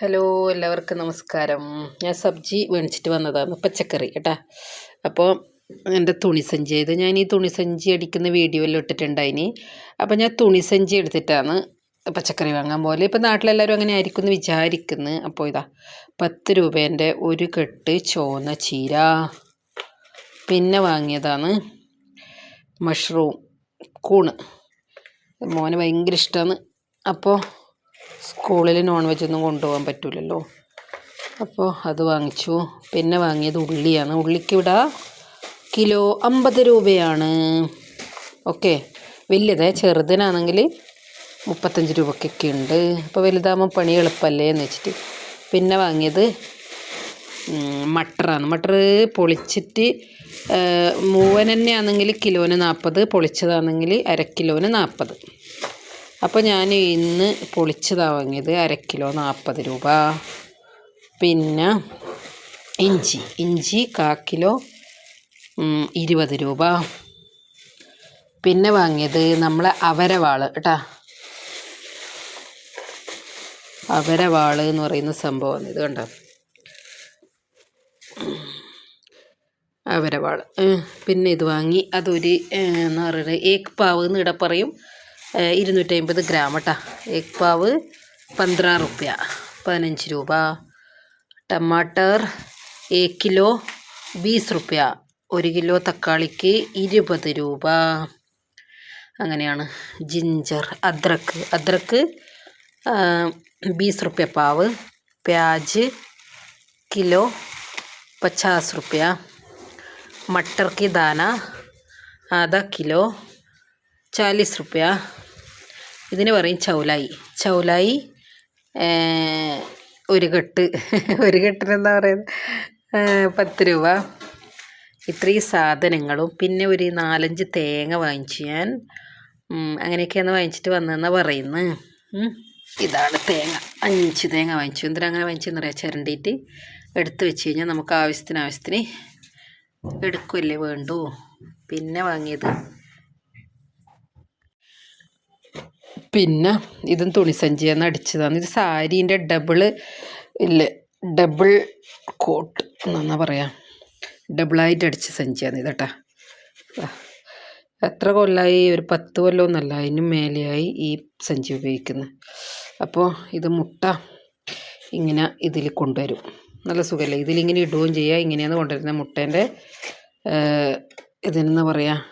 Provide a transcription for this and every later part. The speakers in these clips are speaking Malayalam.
ഹലോ എല്ലാവർക്കും നമസ്കാരം. ഞാൻ സബ്ജി മേടിച്ചിട്ട് വന്നതാണ് പച്ചക്കറി കേട്ടാ. അപ്പോൾ എന്റെ തുണിസഞ്ചി ഇത് ഞാൻ ഈ തുണിസഞ്ചി അടിക്കുന്ന വീഡിയോയിൽ ഇട്ടിട്ടുണ്ടായിനി. അപ്പോൾ ഞാൻ തുണിസഞ്ചി എടുത്തിട്ടാണ് പച്ചക്കറി വാങ്ങാൻ പോലെ ഇപ്പോൾ നാട്ടിലെല്ലാവരും അങ്ങനെ ആയിരിക്കും എന്ന് വിചാരിക്കുന്നു. അപ്പോൾ ഇതാ പത്ത് രൂപേന്റെ ഒരു കെട്ട് ചോന്ന ചീര. പിന്നെ വാങ്ങിയതാണ് മഷ്റൂം കൂണ്. മോന് ഭയങ്കര ഇഷ്ടമാണ് അപ്പോൾ സ്കൂളിൽ നോൺ വെജ് ഒന്നും കൊണ്ടുപോകാൻ പറ്റില്ലല്ലോ അപ്പോൾ അത് വാങ്ങിച്ചു. പിന്നെ വാങ്ങിയത് ഉള്ളിയാണ്. ഉള്ളിക്ക് ഇവിടെ കിലോ അമ്പത് രൂപയാണ്. ഓക്കെ. വലിയതേ ചെറുതിനാണെങ്കിൽ മുപ്പത്തഞ്ച് രൂപക്കൊക്കെ ഉണ്ട്. അപ്പോൾ വലുതാകുമ്പോൾ പണി എളുപ്പമല്ലേ എന്ന് വെച്ചിട്ട്. പിന്നെ വാങ്ങിയത് മട്ടറാണ്. മട്ടർ പൊളിച്ചിട്ട് മൂവൻ തന്നെയാണെങ്കിൽ കിലോന് നാൽപ്പത് പൊളിച്ചതാണെങ്കിൽ അര കിലോന് നാൽപ്പത്. അപ്പോൾ ഞാൻ ഇന്ന് പൊളിച്ചതാ വാങ്ങിയത് അര കിലോ നാൽപ്പത് രൂപ. പിന്നെ ഇഞ്ചി ഇഞ്ചി കാ കിലോ ഇരുപത് രൂപ. പിന്നെ വാങ്ങിയത് നമ്മളെ അവരവാൾ കേട്ടാ അവരവാൾ എന്ന് പറയുന്ന സംഭവമാണ് ഇത് കണ്ടോ? അവരവാൾ. പിന്നെ ഇത് വാങ്ങി അതൊരു എന്താ പറയുക ഏക്ക് പാവ് എന്ന് ഇവിടെ പറയും. ഇരുന്നൂറ്റമ്പത് ഗ്രാം കേട്ടോ എഗ് പാവ് പന്ത്രണ്ട് റുപ്യ. പതിനഞ്ച് രൂപ. ടമാട്ടർ ഏ കിലോ ബീസ് റുപ്യ. ഒരു കിലോ തക്കാളിക്ക് ഇരുപത് രൂപ. അങ്ങനെയാണ് ജിഞ്ചർ അദ്രക്ക്. അദ്രക്ക് ബീസ് റുപ്യ പാവ്. പ്യാജ് കിലോ പച്ചാസ് റുപ്യ. മട്ടർക്ക് ദാന ആധ കിലോ ചാലീസ് റുപ്യ ഇതിന് പറയും ചൗലായി. ചൗലായി ഒരു കെട്ട്. ഒരു കെട്ടിനെന്താ പറയുന്നത്? പത്ത് രൂപ. ഇത്രയും സാധനങ്ങളും. പിന്നെ ഒരു നാലഞ്ച് തേങ്ങ വാങ്ങിച്ചു ഞാൻ. അങ്ങനെയൊക്കെയാണ് വാങ്ങിച്ചിട്ട് വന്നതെന്നാണ് പറയുന്നത് ഇതാണ് തേങ്ങ. അഞ്ച് തേങ്ങ വാങ്ങിച്ചു. എന്തിനാ അങ്ങനെ വാങ്ങിച്ചെന്ന് പറയാം ചിരണ്ടിയിട്ട് എടുത്ത് വെച്ച് കഴിഞ്ഞാൽ നമുക്ക് ആവശ്യത്തിന് ആവശ്യത്തിന് എടുക്കുമല്ലേ വേണ്ടു. പിന്നെ വാങ്ങിയത് പിന്നെ ഇതും തുണിസഞ്ചി എന്ന് അടിച്ചതാണ്. ഇത് സാരീന്റെ ഡബിൾ ഇല്ല ഡബിൾ കോട്ട് എന്നാ പറയാം. ഡബിളായിട്ട് അടിച്ച സഞ്ചിയാണ് ഇതട്ടാ എത്ര കൊല്ലമായി ഒരു പത്ത് കൊല്ലമൊന്നുമല്ല. അതിനും മേലെയായി ഈ സഞ്ചി ഉപയോഗിക്കുന്നത്. അപ്പോൾ ഇത് മുട്ട ഇങ്ങനെ ഇതിൽ കൊണ്ടുവരും. നല്ല സുഖമല്ലേ? ഇതിലിങ്ങനെ ഇടുകയും ചെയ്യുക. ഇങ്ങനെയാണ് കൊണ്ടുവരുന്നത് മുട്ടേന്റെ ഇതിനെന്ന് പറയുക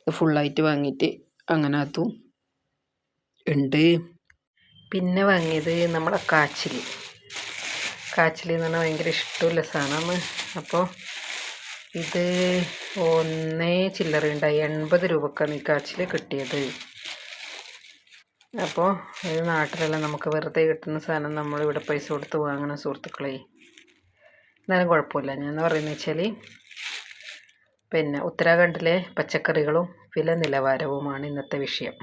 ഇത് ഫുള്ളായിട്ട് വാങ്ങിയിട്ട് അങ്ങനെ അതും ഉണ്ട്. പിന്നെ വാങ്ങിയത് നമ്മളെ കാച്ചിൽ കാച്ചിൽ എന്ന് പറഞ്ഞാൽ ഭയങ്കര ഇഷ്ടമുള്ള സാധനമാണ്. അപ്പോൾ ഇത് ഒന്നേ ചില്ലറ ഉണ്ടായി. എൺപത് രൂപക്കാണ് ഈ കാച്ചിൽ കിട്ടിയത്. അപ്പോൾ ഇത് നാട്ടിലെല്ലാം നമുക്ക് വെറുതെ കിട്ടുന്ന സാധനം നമ്മൾ ഇവിടെ പൈസ കൊടുത്ത് വാങ്ങണം സുഹൃത്തുക്കളെ. എന്നാലും കുഴപ്പമില്ല. ഞാൻ പറയുന്നത് വെച്ചാൽ പിന്നെ ഉത്തരാഖണ്ഡിലെ പച്ചക്കറികളും വില നിലവാരവുമാണ് ഇന്നത്തെ വിഷയം.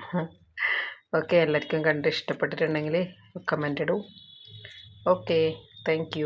ഓക്കെ എല്ലാവർക്കും കണ്ട് ഇഷ്ടപ്പെട്ടിട്ടുണ്ടെങ്കിൽ കമന്റ് ഇടൂ. Okay thank